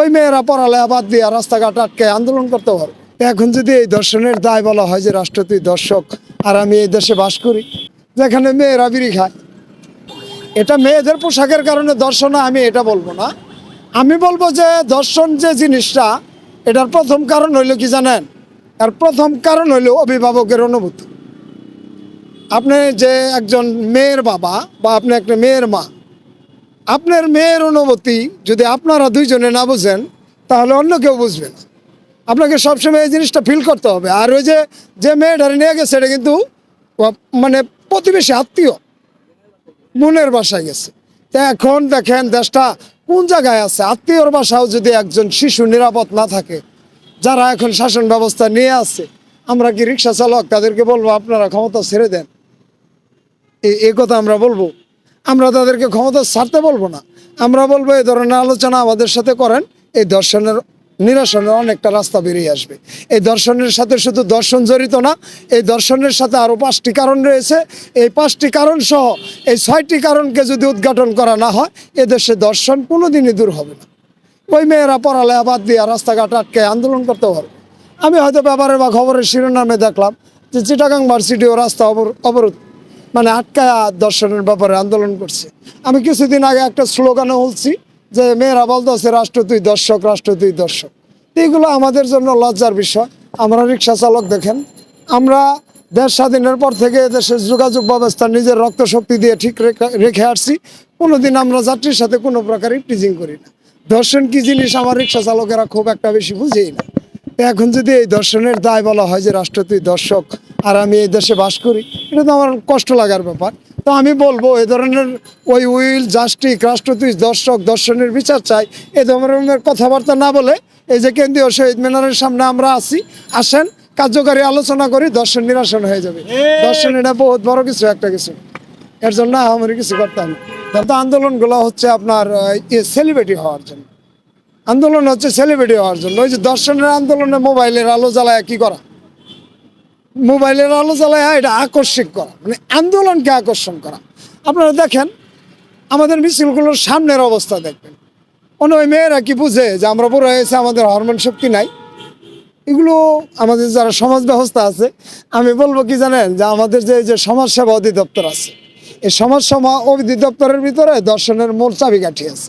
ওই মেয়েরা পড়ালেখা বাদ দিয়ে রাস্তাঘাট আটকে আন্দোলন করতে পারে। এখন যদি এই দর্শনের দায় বলা হয় যে রাষ্ট্র তুই দর্শক, আর আমি এই দেশে বাস করি, যেখানে মেয়েরা বিড়ি খায়, এটা মেয়েদের পোশাকের কারণে দর্শন আমি এটা বলব না। আমি বলব যে দর্শন যে জিনিসটা, এটার প্রথম কারণ হইল কি জানেন? আর প্রথম কারণ হইল অভিভাবকের অনুভূতি। আপনি যে একজন মেয়ের বাবা বা আপনি একটা মেয়ের মা আপনার মেয়ের অনুভূতি যদি আপনারা দুইজনে না বুঝেন, তাহলে অন্য কেউ বুঝবে না। আপনাকে সবসময় এই জিনিসটা ফিল করতে হবে। আর ওই যে যে মেয়েটারে নিয়ে গেছে, এটা কিন্তু মানে প্রতিবেশী, আত্মীয় বোনের বাসায় গেছে। তা এখন দেখেন দেশটা কোন জায়গায় আছে? আত্মীয়র বাসাও যদি একজন শিশু নিরাপদ না থাকে, যারা এখন শাসন ব্যবস্থা নিয়ে আছে, আমরা কি রিক্সা চালক তাদেরকে বলব, আপনারা ক্ষমতা ছেড়ে দেন। এই কথা আমরা বলব। আমরা তাদেরকে ক্ষমতা ছাড়তে বলব না। আমরা বলব, এই ধরনের আলোচনা আমাদের সাথে করেন। এই দর্শনের, নিরসনের অনেকটা রাস্তা বেরিয়ে আসবে। এই দর্শনের সাথে শুধু দর্শন জড়িত না, এই দর্শনের সাথে আরও পাঁচটি কারণ রয়েছে। এই পাঁচটি কারণ সহ, এই ছয়টি কারণকে যদি উদ্ঘাটন করা না হয়, এদেশে দর্শন কোনোদিনই দূর হবে না। ওই মেয়েরা পড়ালেখা বাদ দিয়ে রাস্তাঘাট আটকে আন্দোলন করতে পারবে আমি হয়তো ব্যাপারে বা খবরের শিরোনামে দেখলাম যে চিটাগাং ভার্সিটিও রাস্তা অবর- অবরোধ মানে আটকায়া দর্শনের ব্যাপারে আন্দোলন করছে। আমি কিছুদিন আগে একটা স্লোগানও বলছি যে, মেয়েরা বলতেছে রাষ্ট্র তুই দর্শক রাষ্ট্র তুই দর্শক এইগুলো আমাদের জন্য লজ্জার বিষয়। আমরা রিক্সা চালক, দেখেন। আমরা দেশ স্বাধীনের পর থেকে দেশের যোগাযোগ ব্যবস্থা, নিজের রক্ত শক্তি দিয়ে ঠিক রেখে- আসছি। কোনোদিন আমরা যাত্রীর সাথে কোনো প্রকারই টিজিং করি না। দর্শন কি জিনিস আমার রিক্সা চালকেরা খুব একটা বেশি বুঝেই না। এখন যদি এই দর্শনের দায় বলা হয় যে রাষ্ট্র তুই দর্শক আর আমি এই দেশে বাস করি এটা তো আমার কষ্ট লাগার ব্যাপার। তো আমি বলব এ ধরনের ওই উইল জাস্টিক রাষ্ট্র দর্শক দর্শনের বিচার চাই এ ধরনের কথাবার্তা না বলে এই যে কেন্দ্রীয় শহীদ মিনারের সামনে আমরা আছি আসেন কার্যকারী আলোচনা করি দর্শন নিরাসন হয়ে যাবে। দর্শন এটা বহুত বড় কিছু একটা কিছু। এর জন্য আমার কিছু করতাম না। আন্দোলনগুলো হচ্ছে আপনার সেলিব্রিটি হওয়ার জন্য। আন্দোলন হচ্ছে সেলিব্রিটি হওয়ার জন্য। ওই যে দর্শনের আন্দোলনে মোবাইলের আলো জ্বালায় কি করা? মোবাইলের আলো জ্বালায়, এটা আকর্ষিক করা মানে আন্দোলনকে আকর্ষণ করা। আপনারা দেখেন, আমাদের মিছিলগুলোর সামনের অবস্থা দেখবেন। অন্য ওই মেয়েরা কি বুঝে যে আমরা বড় হয়েছে আমাদের হরমোন শক্তি নাই? এগুলো আমাদের যারা সমাজ ব্যবস্থা আছে, আমি বলব কি জানেন, যে আমাদের যে যে সমাজসেবা অধিদপ্তর আছে এই সমাজসেবা অধিদপ্তরের ভিতরে দর্শনের মূল চাবিকাঠি আছে।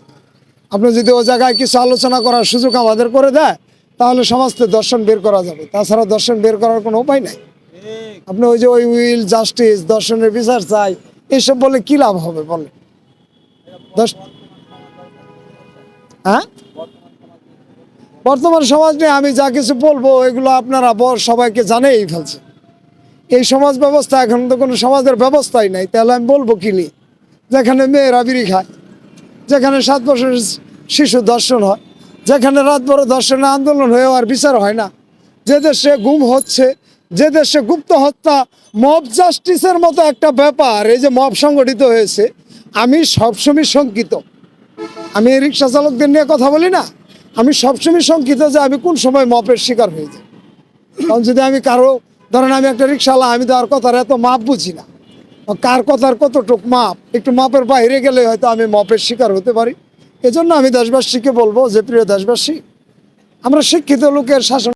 আপনি যদি ও জায়গায় কিছু আলোচনা করার সুযোগ আমাদের করে দেয়, তাহলে সমাজ দর্শন বের করা যাবে। তাছাড়া দর্শন বের করার কোনো উপায় নাই। আপনি ওই যে ওই উইল, জাস্টিস, দর্শনের বিচার চাই এইসব বলে কি লাভ হবে বলে হ্যাঁ? বর্তমান সমাজ নিয়ে আমি যা কিছু বলব, এগুলো আপনারা ব- সবাইকে জানেই ফেলছে। এই সমাজ ব্যবস্থা এখন তো কোনো সমাজের ব্যবস্থাই নাই, তাহলে আমি বলব কি নিয়ে? যেখানে মেয়েরা বিড়ি খায়, যেখানে সাত বছর শিশু দর্শন হয়, যেখানে রাত বড় দর্শনে আন্দোলন হয়েও আর বিচার হয় না, যে দেশে গুম হচ্ছে যে দেশে গুপ্ত হত্যা মব জাস্টিসের মতো একটা ব্যাপার, এই যে মব সংগঠিত হয়েছে, আমি সবসময় শঙ্কিত। আমি রিক্সা চালকদের নিয়ে কথা বলি না, আমি সবসময় শঙ্কিত যে আমি কোন সময় মপের শিকার হয়ে যাই। কারণ যদি আমি কারও, ধরেন আমি একটা রিক্সাওয়ালা, আমি তো আর কথার এত মাপ বুঝি না। কার কথার কতটুক মাপ, একটু মাপের বাইরে গেলে হয়তো আমি মপের শিকার হতে পারি। এজন্য আমি দেশবাসীকে বলব যে, প্রিয় দেশবাসী, আমরা শিক্ষিত লোকের শাসন